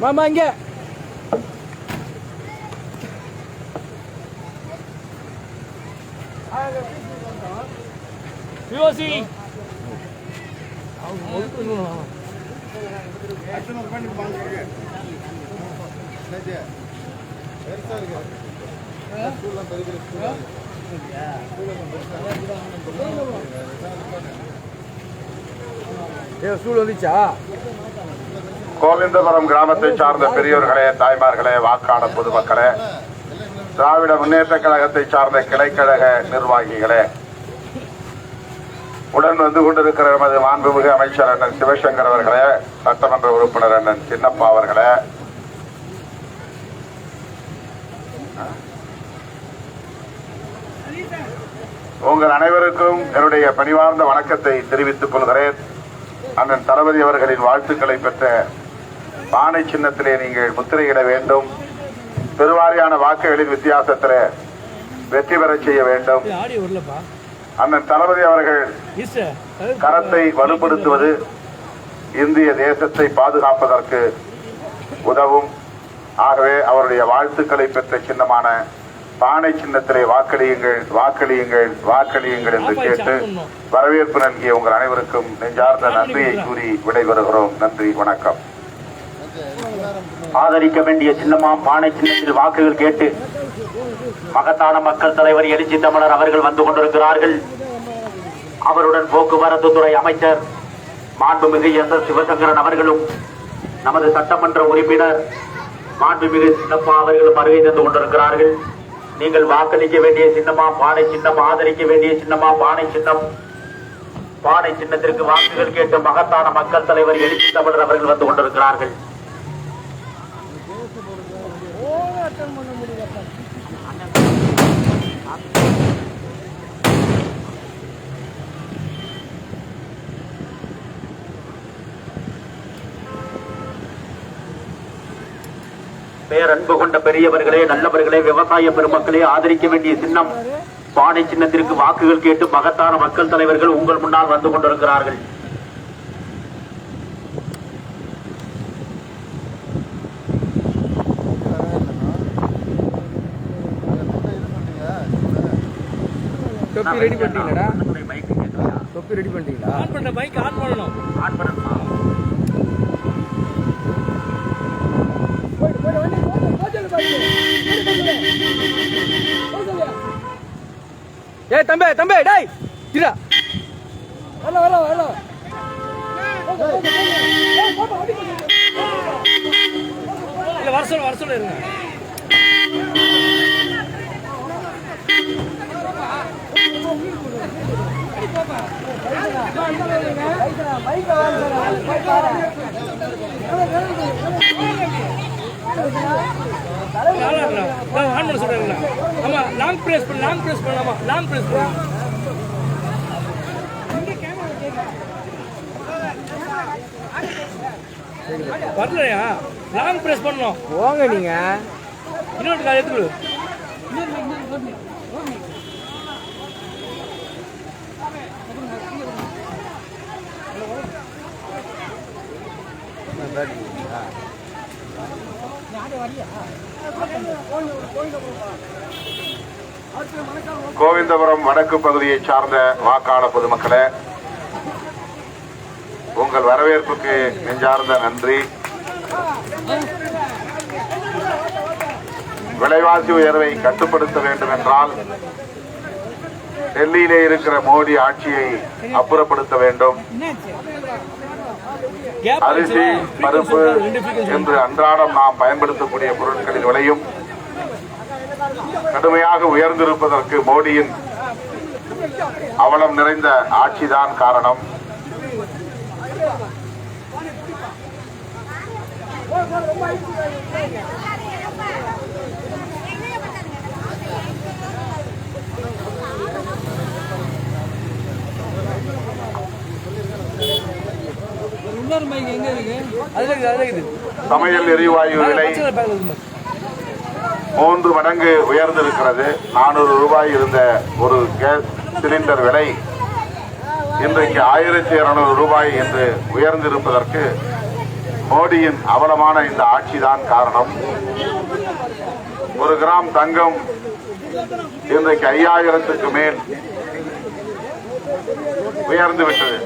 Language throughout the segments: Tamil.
மாமா இங்க. பிஓசி. ஏ சூழ் வந்துச்சா? கோவிந்தபுரம் கிராமத்தை சார்ந்த பெரியோர்களே தாய்மார்களே வாக்காளர் பொதுமக்களே திராவிட முன்னேற்ற கழகத்தை சார்ந்த கிளைக்கழக நிர்வாகிகளே உடன் வந்து கொண்டிருக்கிற நமது மாண்புமிகு அமைச்சர் அண்ணன் சிவசங்கர் அவர்களே சட்டமன்ற உறுப்பினர் அண்ணன் சின்னப்பா அவர்களே உங்கள் அனைவருக்கும் என்னுடைய பணிவார்ந்த வணக்கத்தை தெரிவித்துக் கொள்கிறேன். அண்ணன் தளபதி அவர்களின் வாழ்த்துக்களை பெற்ற பானை சின்னத்திலே நீங்கள் முத்திரையிட வேண்டும். பெருவாரியான வாக்குகளின் வித்தியாசத்திலே வெற்றி பெறச் செய்ய வேண்டும். அண்ணன் தளபதி அவர்கள் கரத்தை வலுப்படுத்துவது இந்திய தேசத்தை பாதுகாப்பதற்கு உதவும். ஆகவே அவருடைய வாழ்த்துக்களை பெற்ற சின்னமான பானை சின்னத்திலே வாக்களியுங்கள் வாக்களியுங்கள் வாக்களியுங்கள் என்று கேட்டு வரவேற்பு நல்கிய உங்கள் அனைவருக்கும் நெஞ்சார்ந்த நன்றியை கூறி விடைபெறுகிறோம். நன்றி வணக்கம். ஆதரிக்க வேண்டிய சின்னமா பானை சின்னத்தில் வாக்குகள் கேட்டு மகத்தான மக்கள் தலைவர் எழுச்சி தமிழர் அவர்கள் வந்து கொண்டிருக்கிறார்கள். அவருடன் போக்குவரத்து துறை அமைச்சர் மாண்புமிகு எஸ். எஸ். சிவசங்கரன் அவர்களும் நமது சட்டமன்ற உறுப்பினர் மாண்புமிகு சின்னப்பா அவர்களும் வருகை தந்து கொண்டிருக்கிறார்கள். நீங்கள் வாக்களிக்க வேண்டிய சின்னமா பானை சின்னம் ஆதரிக்க வேண்டிய சின்னமா பானை சின்னம். பானை சின்னத்திற்கு வாக்குகள் கேட்டு மகத்தான மக்கள் தலைவர் எழுச்சி தமிழர் அவர்கள் வந்து கொண்டிருக்கிறார்கள். பேரன்பு கொண்ட பெரியவர்களே நல்லவர்களே விவசாய பெருமக்களே ஆதரிக்க வேண்டிய சின்னம். பானை சின்னத்திற்கு வாக்குகள் கேட்டு மகத்தான மக்கள் தலைவர்கள் உங்கள் முன்னால் வந்து கொண்டிருக்கிறார்கள். தொப்பி ரெடி பண்ணிட்டீங்களாடா? மைக்கு கேட்கலையா? தொப்பி ரெடி பண்ணிட்டீங்களா? ஆன் பண்ண பைக் ஆன் பண்ணணும். ஆன் பண்ணணுமா? ஏய் தம்பி தம்பி டேய் இரா வரல வரல வரல இல்ல வர சொல்லு வர சொல்லு இருங்க ஆன் பண்ண சொல்றேன் ஆமா லாங் பிரஸ் பண்ணு லாங் பிரஸ் பண்ணலாமா லாங் பிரஸ் பண்ணு வரலையா? லாங் பிரஸ் பண்ணணும். போங்க நீங்க. இன்னொரு கால் எடுத்துக்கொடு கோவிந்தபுரம் வடக்கு பகுதியை சார்ந்த வாக்காள பொதுமக்களே உங்கள் வரவேற்புக்கு நெஞ்சார்ந்த நன்றி. விலைவாசி உயர்வை கட்டுப்படுத்த வேண்டும் என்றால் டெல்லியிலே இருக்கிற மோடி ஆட்சியை அப்புறப்படுத்த வேண்டும். அரிசி பருப்பு என்று அன்றாடம் நாம் பயன்படுத்தக்கூடிய பொருட்களின் விலையும் கடுமையாக உயர்ந்திருப்பதற்கு மோடியின் அவலம் நிறைந்த ஆட்சிதான் காரணம். சமையல் எரிவாயு விலை மூன்று மடங்கு உயர்ந்திருக்கிறது. நானூறு ரூபாய் இருந்த ஒரு கேஸ் சிலிண்டர் விலை இன்றைக்கு ஆயிரத்தி இருநூறு ரூபாய் என்று உயர்ந்திருப்பதற்கு மோடியின் அவலமான இந்த ஆட்சிதான் காரணம். ஒரு கிராம் தங்கம் இன்றைக்கு ஐயாயிரத்துக்கு மேல் உயர்ந்து விட்டது.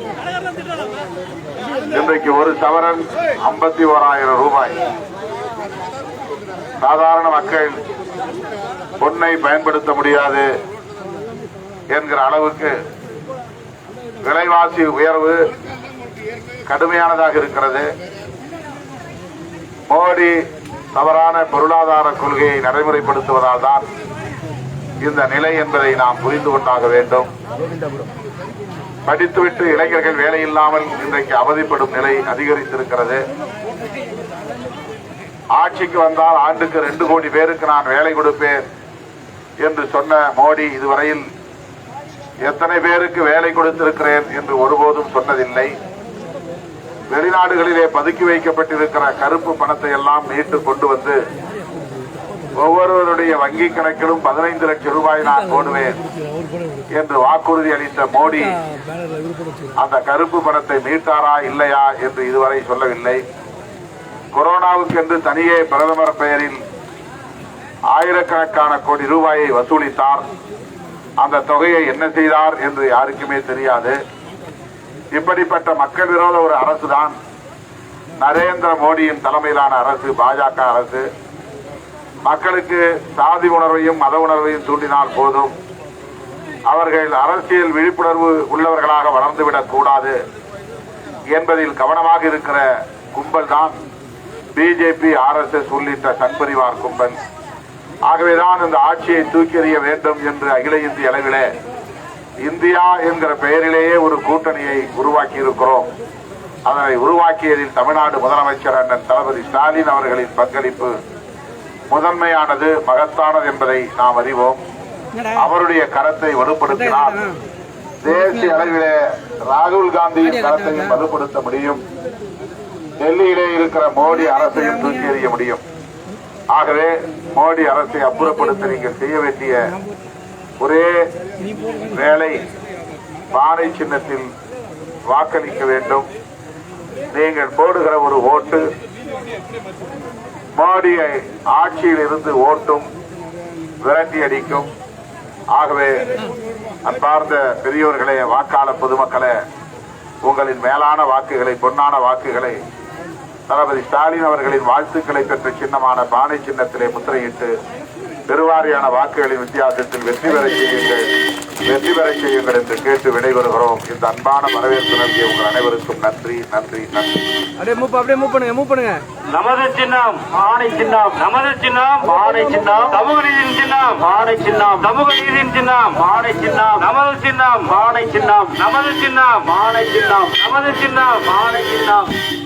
இன்றைக்கு ஒரு சவரன் ஐம்பத்தி ஓராயிரம் ரூபாய். சாதாரண மக்கள் பொன்னை பயன்படுத்த முடியாது என்கிற அளவுக்கு விலைவாசி உயர்வு கடுமையானதாக இருக்கிறது. மோடி தவறான பொருளாதார கொள்கையை நடைமுறைப்படுத்துவதால் தான் இந்த நிலை என்பதை நாம் புரிந்து கொண்டாக வேண்டும். படித்துவிட்டு இளைஞர்கள் வேலை இல்லாமல் இன்றைக்கு அவதிப்படும் நிலை அதிகரித்திருக்கிறது. ஆட்சிக்கு வந்தால் ஆண்டுக்கு ரெண்டு கோடி பேருக்கு நான் வேலை கொடுப்பேன் என்று சொன்ன மோடி இதுவரையில் எத்தனை பேருக்கு வேலை கொடுத்திருக்கிறேன் என்று ஒருபோதும் சொன்னதில்லை. வெளிநாடுகளிலே பதுக்கி வைக்கப்பட்டிருக்கிற கருப்பு பணத்தை எல்லாம் மீட்டு கொண்டு வந்து ஒவ்வொருவருடைய வங்கி கணக்கிலும் பதினைந்து லட்சம் ரூபாய் நான் போடுவேன் என்று வாக்குறுதி அளித்த மோடி அந்த கருப்பு பணத்தை மீட்டாரா இல்லையா என்று இதுவரை சொல்லவில்லை. கொரோனாவுக்கு என்று தனியே பிரதமர் பெயரில் ஆயிரக்கணக்கான கோடி ரூபாயை வசூலித்தார். அந்த தொகையை என்ன செய்தார் என்று யாருக்குமே தெரியாது. இப்படிப்பட்ட மக்கள் விரோத ஒரு அரசுதான். நரேந்திர மோடியின் தலைமையிலான அரசு பாஜக அரசு. மக்களுக்கு சாதி உணர்வையும் மத உணர்வையும் தூண்டினால் போதும். அவர்கள் அரசியல் விழிப்புணர்வு உள்ளவர்களாக வளர்ந்துவிடக் கூடாது என்பதில் கவனமாக இருக்கிற கும்பல் தான் பிஜேபி ஆர்எஸ்எஸ் உள்ளிட்ட சண்பரிவார் கும்பல். ஆகவேதான் இந்த ஆட்சியை தூக்கி எறிய வேண்டும் என்று அகில இந்திய அளவிலே இந்தியா என்கிற பெயரிலேயே ஒரு கூட்டணியை உருவாக்கி இருக்கிறோம் அதனை உருவாக்கியதில் தமிழ்நாடு முதலமைச்சர் அண்ணன் தளபதி ஸ்டாலின் அவர்களின் பங்களிப்பு முதன்மையானது மகத்தானது என்பதை நாம் அறிவோம். அவருடைய கரத்தை வலுப்படுத்தினால் தேசிய அளவிலே ராகுல் காந்தியின் கரத்தையும் வலுப்படுத்த முடியும். டெல்லியிலே இருக்கிற மோடி அரசையும் தூக்கி எறிய முடியும். ஆகவே மோடி அரசை அப்புறப்படுத்த நீங்கள் செய்ய வேண்டிய ஒரே வேலை பானை சின்னத்தில் வாக்களிக்க வேண்டும். நீங்கள் போடுகிற ஒரு ஓட்டு மோடியை ஆட்சியில் இருந்து ஓட்டும் விரட்டி அடிக்கும். ஆகவே அன்பார்ந்த பெரியோர்களே வாக்காளர் பொதுமக்களே உங்களின் மேலான வாக்குகளை பொன்னான வாக்குகளை தளபதி ஸ்டாலின் அவர்களின் வாழ்த்துக்களை பெற்ற சின்னமான பானை சின்னத்திலே முத்திரையிட்டு பெருவாரியான வாக்குகளின் வித்தியாசத்தில் வெற்றி பெற செய்யுங்கள். வெற்றி பெற செய்யுங்கள் என்று கேட்டு விடைபெறுகிறோம் இந்த அன்பான வரவேற்பு நல்கிய உங்கள் அனைவருக்கும் நன்றி நன்றி நன்றி. அப்படியே மூவ் அப்படியே மூவ் பண்ணுங்க மூவ் பண்ணுங்க. நமது சின்னம் பானை சின்னம். நமது சின்னம் பானை சின்னம். சமூக நீதியின் சின்னம் பானை சின்னம். சமூக நீதியின் சின்னம் பானை சின்னம். நமது சின்னம் பானை சின்னம். நமது சின்னம் பானை சின்னம். நமது சின்னம் பானை சின்னம்.